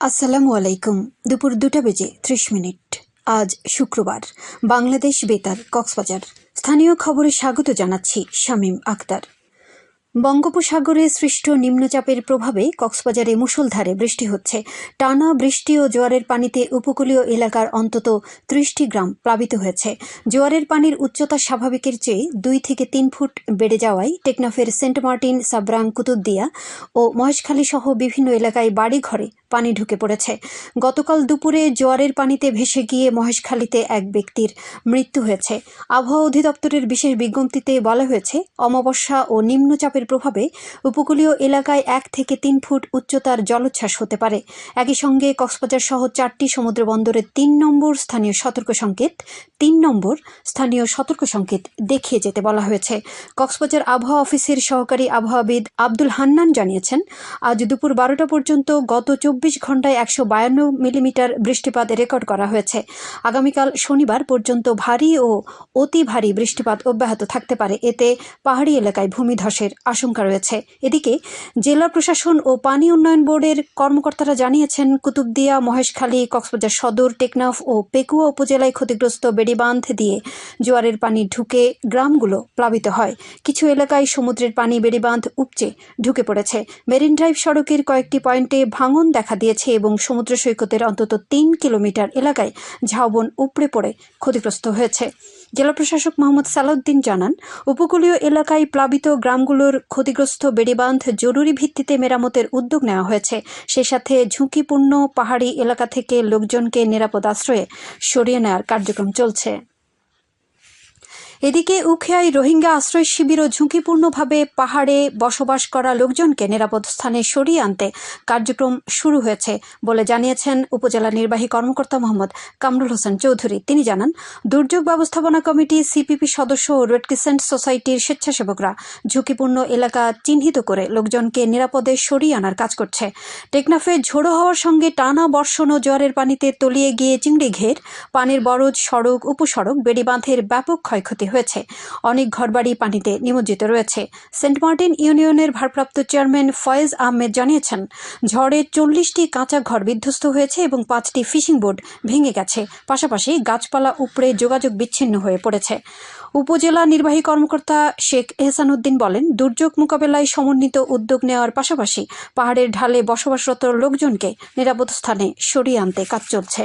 আসসালামু আলাইকুম। দুপুর দুটা বেজে ত্রিশ মিনিট। আজ শুক্রবার। বাংলাদেশ বেতার, কক্সবাজার। স্থানীয় খবরে স্বাগত জানাচ্ছি শামীম আক্তার বঙ্গোপসাগরে সৃষ্ট নিম্নচাপের প্রভাবে কক্সবাজারে মুষলধারে বৃষ্টি হচ্ছে। টানা বৃষ্টি ও জোয়ারের পানিতে উপকূলীয় এলাকার অন্তত ত্রিশটি গ্রাম প্লাবিত হয়েছে। জোয়ারের পানির উচ্চতা স্বাভাবিকের চেয়ে দুই থেকে তিন ফুট বেড়ে যাওয়ায় টেকনাফের সেন্ট মার্টিন, সাবরাং, কুতুবদিয়া ও মহেশখালী সহ বিভিন্ন এলাকায় বাড়িঘরে পানি ঢুকে পড়েছে। গতকাল দুপুরে জোয়ারের পানিতে ভেসে গিয়ে মহেশখালীতে এক ব্যক্তির মৃত্যু হয়েছে। আবহাওয়া অধিদপ্তরের বিশেষ বিজ্ঞপ্তিতে বলা হয়েছে, অমাবস্যা ও নিম্নচাপের প্রভাবে উপকূলীয় এলাকায় এক থেকে তিন ফুট উচ্চতার জলোচ্ছ্বাস হতে পারে। একই সঙ্গে কক্সবাজার সহ চারটি সমুদ্র বন্দরের তিন নম্বর স্থানীয় সতর্ক সংকেত তিন নম্বর স্থানীয় সতর্ক সংকেত দেখিয়ে যেতে বলা হয়েছে। কক্সবাজার আবহাওয়া অফিসের সহকারী আবহাওয়াবিদ আব্দুল হান্নান জানিয়েছেন, আজ দুপুর বারোটা পর্যন্ত গত চব্বিশ ঘন্টায় একশো বায়ান্ন মিলিমিটার বৃষ্টিপাত রেকর্ড করা হয়েছে। আগামীকাল শনিবার পর্যন্ত ভারী ও অতি ভারী বৃষ্টিপাত অব্যাহত থাকতে পারে। এতে পাহাড়ি এলাকায় ভূমিধসের আশঙ্কা রয়েছে। এদিকে জেলা প্রশাসন ও পানি উন্নয়ন বোর্ডের কর্মকর্তারা জানিয়েছেন, কুতুবদিয়া, মহেশখালী, কক্সবাজার সদর, টেকনাফ ও পেকুয়া উপজেলায় ক্ষতিগ্রস্ত বেড়িবাঁধ দিয়ে জোয়ারের পানি ঢুকে গ্রামগুলো প্লাবিত হয়। কিছু এলাকায় সমুদ্রের পানি বেড়িবাঁধ উপচে ঢুকে পড়েছে। মেরিন ড্রাইভ সড়কের কয়েকটি পয়েন্টে ভাঙন দেখা দিয়েছে এবং সমুদ্র সৈকতের অন্তত তিন কিলোমিটার এলাকায় ঝাউবন উপড়ে পড়ে ক্ষতিগ্রস্ত হয়েছে। জেলা প্রশাসক মোহাম্মদ সালাউদ্দিন জানান, উপকূলীয় এলাকায় প্লাবিত গ্রামগুলোর ক্ষতিগ্রস্ত বেড়িবাঁধ জরুরি ভিত্তিতে মেরামতের উদ্যোগ নেওয়া হয়েছে। সেই সাথে ঝুঁকিপূর্ণ পাহাড়ি এলাকা থেকে লোকজনকে নিরাপদ আশ্রয়ে সরিয়ে নেওয়ার কার্যক্রম চলছে। এদিকে উখিয়ায় রোহিঙ্গা আশ্রয় শিবির ও ঝুঁকিপূর্ণভাবে পাহাড়ে বসবাস করা লোকজনকে নিরাপদ স্থানে সরিয়ে আনতে কার্যক্রম শুরু হয়েছে বলে জানিয়েছেন উপজেলা নির্বাহী কর্মকর্তা মোহাম্মদ কামরুল হোসেন চৌধুরী। তিনি জানান, দুর্যোগ ব্যবস্থাপনা কমিটি, সিপিপি সদস্য ও রেড ক্রিসেন্ট সোসাইটির স্বেচ্ছাসেবকরা ঝুঁকিপূর্ণ এলাকা চিহ্নিত করে লোকজনকে নিরাপদে সরিয়ে আনার কাজ করছে। টেকনাফে ঝোড়ো হওয়ার সঙ্গে টানা বর্ষণ ও জোয়ারের পানিতে তলিয়ে গিয়ে চিংড়ি ঘের, পানির বরজ, সড়ক, উপসড়ক, বেড়িবাঁধের ব্যাপক ক্ষয়ক্ষতি হয়েছে। অনেক ঘরবাড়ি পানিতে নিমজ্জিত রয়েছে। সেন্ট মার্টিন ইউনিয়নের ভারপ্রাপ্ত চেয়ারম্যান ফয়েজ আহমেদ জানিয়েছেন, ঝড়ে চল্লিশটি কাঁচা ঘর বিধ্বস্ত হয়েছে এবং পাঁচটি ফিশিং বোট ভেঙে গেছে। পাশাপাশি গাছপালা উপড়ে যোগাযোগ বিচ্ছিন্ন হয়ে পড়েছে। উপজেলা নির্বাহী কর্মকর্তা শেখ এহসানুদ্দিন বলেন, দুর্যোগ মোকাবেলায় সমন্বিত উদ্যোগ নেওয়ার পাশাপাশি পাহাড়ের ঢালে বসবাসরত লোকজনকে নিরাপদ স্থানে সরিয়ে আনতে কাজ চলছে।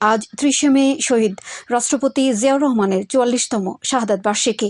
আজ ত্রিশে মে শহীদ রাষ্ট্রপতি জিয়াউর রহমানের চুয়াল্লিশতম শাহাদাত বার্ষিকী।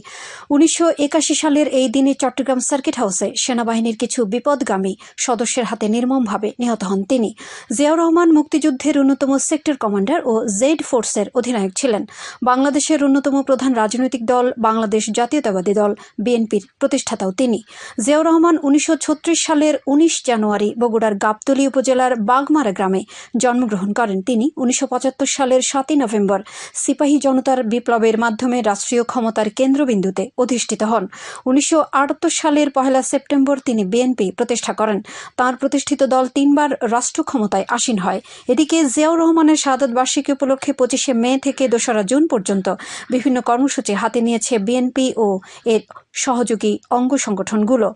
উনিশশো একাশি সালের এই দিনে চট্টগ্রাম সার্কিট হাউসে সেনাবাহিনীর কিছু বিপদগামী সদস্যের হাতে নির্মমভাবে নিহত হন তিনি। জিয়াউর রহমান মুক্তিযুদ্ধের অন্যতম সেক্টর কমান্ডার ও জেড ফোর্সের অধিনায়ক ছিলেন। বাংলাদেশের অন্যতম প্রধান রাজনৈতিক দল, বাংলাদেশ জাতীয়তাবাদী দল, বিএনপির প্রতিষ্ঠাতাও তিনি। জিয়াউর রহমান উনিশশো ছত্রিশ সালের উনিশ জানুয়ারি বগুড়ার গাবতলী উপজেলার বাগমারা গ্রামে জন্মগ্রহণ করেন। তিনি উনিশশো সালের সাতই নভেম্বর সিপাহী জনতার বিপ্লবের মাধ্যমে রাষ্ট্রীয় ক্ষমতার কেন্দ্রবিন্দুতে অধিষ্ঠিত হন। উনিশশো আটাত্তর সালের পহেলা সেপ্টেম্বর তিনি বিএনপি প্রতিষ্ঠা করেন। তার প্রতিষ্ঠিত দল তিনবার রাষ্ট্র ক্ষমতায় আসীন হয়। এদিকে জিয়াউর রহমানের সাদত বার্ষিকী উপলক্ষে পঁচিশে মে থেকে দোসরা জুন পর্যন্ত বিভিন্ন কর্মসূচি হাতে নিয়েছে বিএনপি ও এর সহযোগী অঙ্গ সংগঠনগুলো।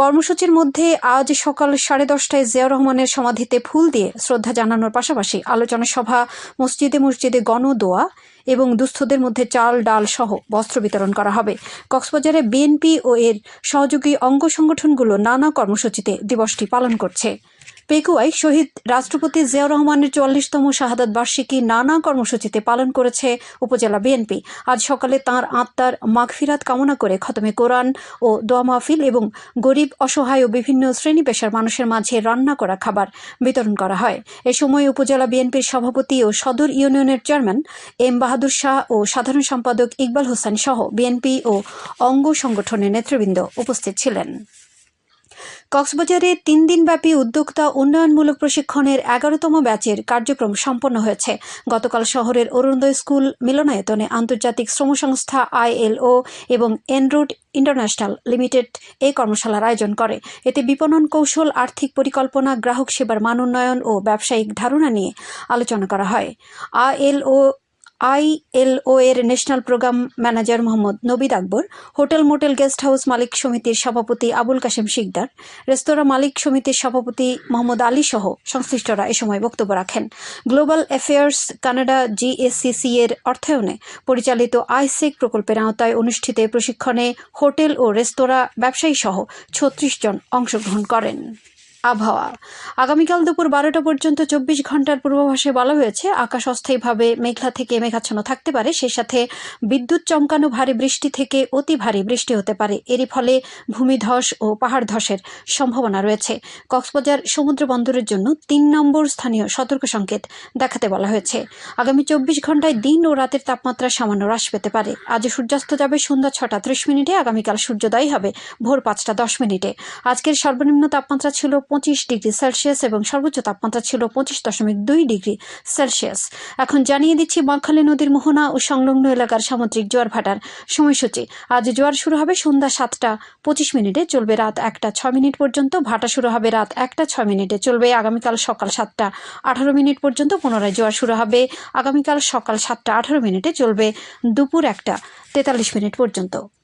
কর্মসূচির মধ্যে আজ সকাল সাড়ে দশটায় জিয়াউর রহমানের সমাধিতে ফুল দিয়ে শ্রদ্ধা জানানোর পাশাপাশি আলোচনা সভা, মসজিদে মসজিদে গণদোয়া এবং দুস্থদের মধ্যে চাল, ডাল সহ বস্ত্র বিতরণ করা হবে। কক্সবাজারে বিএনপি ও এর সহযোগী অঙ্গ সংগঠনগুলো নানা কর্মসূচিতে দিবসটি পালন করছে। পেকুয়ায় শহীদ রাষ্ট্রপতি জিয়াউর রহমানের চুয়াল্লিশতম শাহাদাত বার্ষিকী নানা কর্মসূচিতে পালন করেছে উপজেলা বিএনপি। আজ সকালে তাঁর আত্মার মাগফিরাত কামনা করে খতমে কোরআন ও দোয়া মাহফিল এবং গরিব, অসহায় ও বিভিন্ন শ্রেণি পেশার মানুষের মাঝে রান্না করা খাবার বিতরণ করা হয়। এ সময় উপজেলা বিএনপির সভাপতি ও সদর ইউনিয়নের চেয়ারম্যান এম বাহাদুর শাহ ও সাধারণ সম্পাদক ইকবাল হোসেন সহ বিএনপি ও অঙ্গ সংগঠনের নেতৃবৃন্দ উপস্থিত ছিলেন। কক্সবাজারে তিন দিনব্যাপী উদ্যোক্তা উন্নয়নমূলক প্রশিক্ষণের এগারোতম ব্যাচের কার্যক্রম সম্পন্ন হয়েছে। গতকাল শহরের অরুণোদয় স্কুল মিলনায়তনে আন্তর্জাতিক শ্রম সংস্থা আইএলও এবং এনরুট ইন্টারন্যাশনাল লিমিটেড এই কর্মশালার আয়োজন করে। এতে বিপণন কৌশল, আর্থিক পরিকল্পনা, গ্রাহক সেবার মান উন্নয়ন ও ব্যবসায়িক ধারণা নিয়ে আলোচনা করা হয়। আইএলও আইএলও এর national program manager Mohammad Navid Akbar, hotel motel guest house মালিক সমিতির সভাপতি আবুল কাশেম শিকদার, রেস্তোরাঁ মালিক সমিতির সভাপতি মোহাম্মদ আলী সহ সংশ্লিষ্টরা এ সময় বক্তব্য রাখেন। গ্লোবাল অ্যাফেয়ার্স কানাডা জিএসসিসি এর অর্থায়নে পরিচালিত আইসেক প্রকল্পের আওতায় অনুষ্ঠিত প্রশিক্ষণে হোটেল ও রেস্তোরাঁ ব্যবসায়ী সহ ছত্রিশ জন অংশগ্রহণ করেন। আবহাওয়া। আগামীকাল দুপুর বারোটা পর্যন্ত চব্বিশ ঘণ্টার পূর্বাভাসে বলা হয়েছে, আকাশ অস্থায়ীভাবে মেঘলা থেকে মেঘাচ্ছন্ন থাকতে পারে, সেই সাথে বিদ্যুৎ চমকানো ভারী বৃষ্টি থেকে অতি ভারী বৃষ্টি হতে পারে। এরই ফলে ভূমিধস ও পাহাড় ধসের সম্ভাবনা রয়েছে। কক্সবাজার সমুদ্র বন্দরের জন্য তিন নম্বর স্থানীয় সতর্ক সংকেত দেখাতে বলা হয়েছে। আগামী চব্বিশ ঘন্টায় দিন ও রাতের তাপমাত্রা সামান্য হ্রাস পেতে পারে। আজ সূর্যাস্ত যাবে সন্ধ্যা ছটা ত্রিশ মিনিটে, আগামীকাল সূর্যোদয় হবে ভোর পাঁচটা দশ মিনিটে। আজকের সর্বনিম্ন তাপমাত্রা ছিল পঁচিশ ডিগ্রি সেলসিয়াস এবং সর্বোচ্চ তাপমাত্রা ছিল পঁচিশ দশমিক দুই ডিগ্রি সেলসিয়াস। এখন জানিয়ে দিচ্ছি বাঁকখালী নদীর মোহনা ও সংলগ্ন এলাকার সামুদ্রিক জোয়ার ভাটার সময়সূচি। আজ জোয়ার শুরু হবে সন্ধ্যা সাতটা পঁচিশ মিনিটে চলবে রাত একটা ছয় মিনিট পর্যন্ত। ভাটা শুরু হবে রাত একটা ছয় মিনিটে চলবে আগামীকাল সকাল সাতটা আঠারো মিনিট পর্যন্ত। পুনরায় জোয়ার শুরু হবে আগামীকাল সকাল সাতটা আঠারো মিনিটে চলবে দুপুর একটা তেতাল্লিশ মিনিট পর্যন্ত।